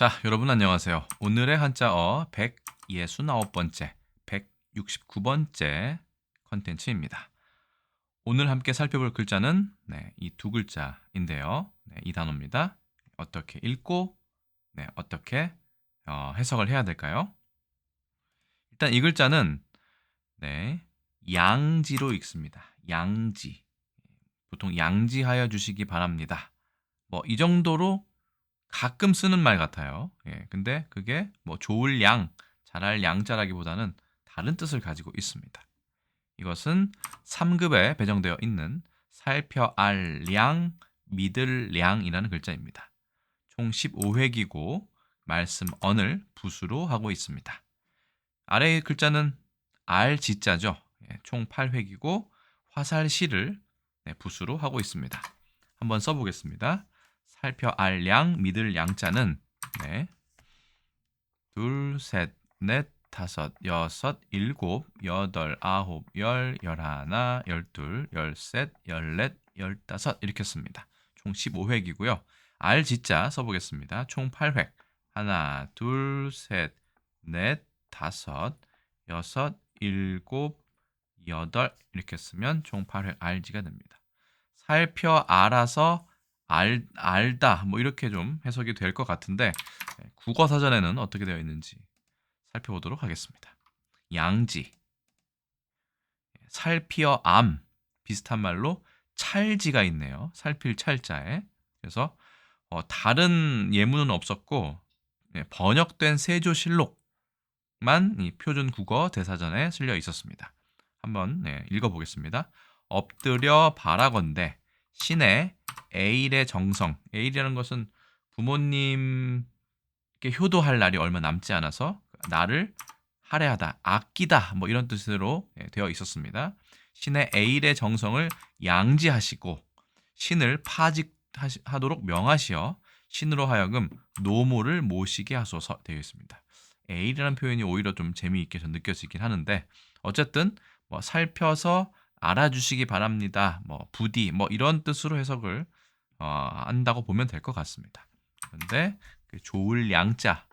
자, 여러분 안녕하세요. 오늘의 한자어 169번째, 169번째 컨텐츠입니다. 오늘 함께 살펴볼 글자는 네, 이 두 글자인데요. 네, 이 단어입니다. 어떻게 읽고 네, 어떻게 어, 해석을 해야 될까요? 일단 이 글자는 네, 양지로 읽습니다. 양지. 보통 양지하여 주시기 바랍니다. 뭐 이 정도로 가끔 쓰는 말 같아요. 예, 근데 그게 뭐 좋을 양, 잘할 양자라기보다는 다른 뜻을 가지고 있습니다. 이것은 3급에 배정되어 있는 살펴 알 량, 믿을 량이라는 글자입니다. 총 15획이고 말씀 언을 붓으로 하고 있습니다. 아래의 글자는 알 지자죠. 예, 총 8획이고 화살시를 네, 붓으로 하고 있습니다. 한번 써보겠습니다. 살펴 알 양, 믿을 양자는 네. 둘, 셋, 넷, 다섯, 여섯, 일곱, 여덟, 아홉, 열, 열하나, 열둘, 열셋, 열넷, 열다섯 이렇게 씁니다. 총 15획이고요. 알 지자 써보겠습니다. 총 8획. 하나, 둘, 셋, 넷, 다섯, 여섯, 일곱, 여덟 이렇게 쓰면 총 8획 알지가 됩니다. 살펴 알아서 알, 알다 뭐 이렇게 좀 해석이 될 것 같은데 네, 국어 사전에는 어떻게 되어 있는지 살펴보도록 하겠습니다. 양지, 살피어 암 비슷한 말로 찰지가 있네요. 살필 찰자에 그래서 어, 다른 예문은 없었고 네, 번역된 세조실록만 이 표준 국어 대사전에 실려 있었습니다. 한번 네, 읽어보겠습니다. 엎드려 바라건대 신의 에일의 정성. 에일이라는 것은 부모님께 효도할 날이 얼마 남지 않아서 나를 할애하다, 아끼다 뭐 이런 뜻으로 예, 되어 있었습니다. 신의 에일의 정성을 양지하시고 신을 파직하도록 명하시어 신으로 하여금 노모를 모시게 하소서 되어 있습니다. 에일이라는 표현이 오히려 좀 재미있게 좀 느껴지긴 하는데 어쨌든 뭐 살펴서 알아주시기 바랍니다. 뭐 부디 뭐 이런 뜻으로 해석을 어, 한다고 보면 될 것 같습니다. 그런데 그 좋을 양자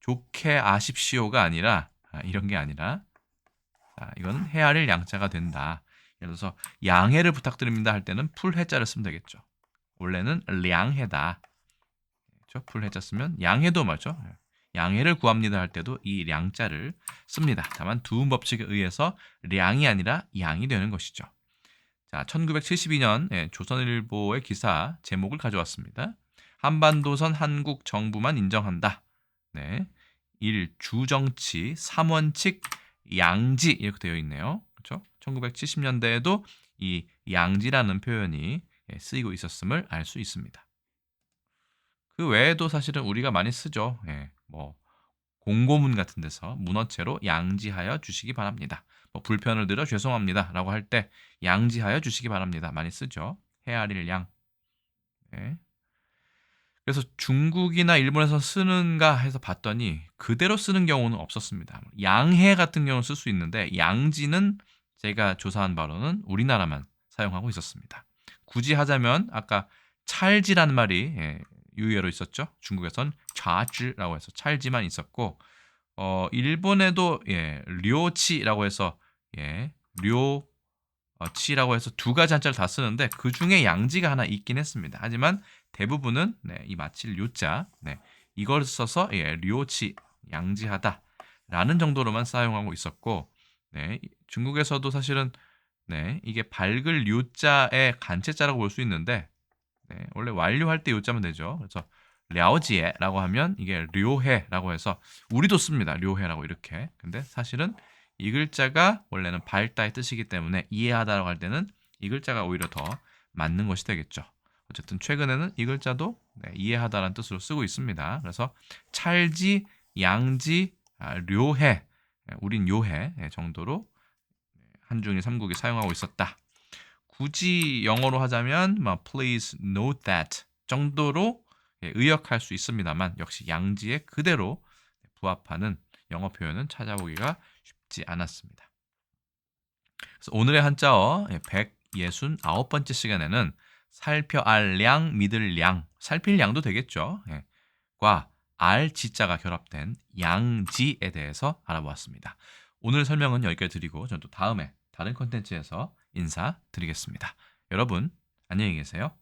좋게 아십시오가 아니라 아, 이런 게 아니라 자, 이건 헤아릴 양자가 된다. 예를 들어서 양해를 부탁드립니다 할 때는 풀해자를 쓰면 되겠죠. 원래는 량해다. 그렇죠? 풀해자 쓰면 양해도 맞죠. 양해를 구합니다 할 때도 이 량자를 씁니다. 다만 두음 법칙에 의해서 량이 아니라 양이 되는 것이죠. 자, 1972년 예, 조선일보의 기사 제목을 가져왔습니다. 한반도선 한국 정부만 인정한다. 네. 1. 주정치 3원칙 양지 이렇게 되어 있네요. 그렇죠? 1970년대에도 이 양지라는 표현이 예, 쓰이고 있었음을 알 수 있습니다. 그 외에도 사실은 우리가 많이 쓰죠. 예, 뭐 공고문 같은 데서 문어체로 양지하여 주시기 바랍니다. 뭐 불편을 드려 죄송합니다라고 할 때 양지하여 주시기 바랍니다. 많이 쓰죠. 헤아릴 양. 네. 그래서 중국이나 일본에서 쓰는가 해서 봤더니 그대로 쓰는 경우는 없었습니다. 양해 같은 경우는 쓸 수 있는데 양지는 제가 조사한 바로는 우리나라만 사용하고 있었습니다. 굳이 하자면 아까 찰지라는 말이 예, 유예로 있었죠. 중국에선 좌지라고 해서 찰지만 있었고 어 일본에도 예, 료치라고 해서 예, 료치라고 해서 두 가지 한자를 다 쓰는데 그 중에 양지가 하나 있긴 했습니다. 하지만 대부분은 네, 이 마칠 요자 네, 이걸 써서 예, 료치 양지하다라는 정도로만 사용하고 있었고 네, 중국에서도 사실은 네, 이게 밝을 료자의 간체자라고 볼 수 있는데 네, 원래 완료할 때 요자면 되죠. 그래서 랴오지에라고 하면 이게 료해라고 해서 우리도 씁니다. 료해라고 이렇게. 근데 사실은 이 글자가 원래는 밝다의 뜻이기 때문에 이해하다라고 할 때는 이 글자가 오히려 더 맞는 것이 되겠죠. 어쨌든 최근에는 이 글자도 네, 이해하다라는 뜻으로 쓰고 있습니다. 그래서 찰지, 양지, 아, 료해, 네, 우린 요해 네, 정도로 한중일 삼국이 사용하고 있었다. 굳이 영어로 하자면 막 please note that 정도로 예, 의역할 수 있습니다만 역시 양지에 그대로 부합하는 영어 표현은 찾아보기가 쉽지 않았습니다. 그래서 오늘의 한자어 예, 169번째 시간에는 살펴 알량 믿을 양 살필 양도 되겠죠. 예, 과알 지자가 결합된 양지에 대해서 알아보았습니다. 오늘 설명은 여기까지 드리고 저는 또 다음에 다른 컨텐츠에서 인사드리겠습니다. 여러분, 안녕히 계세요.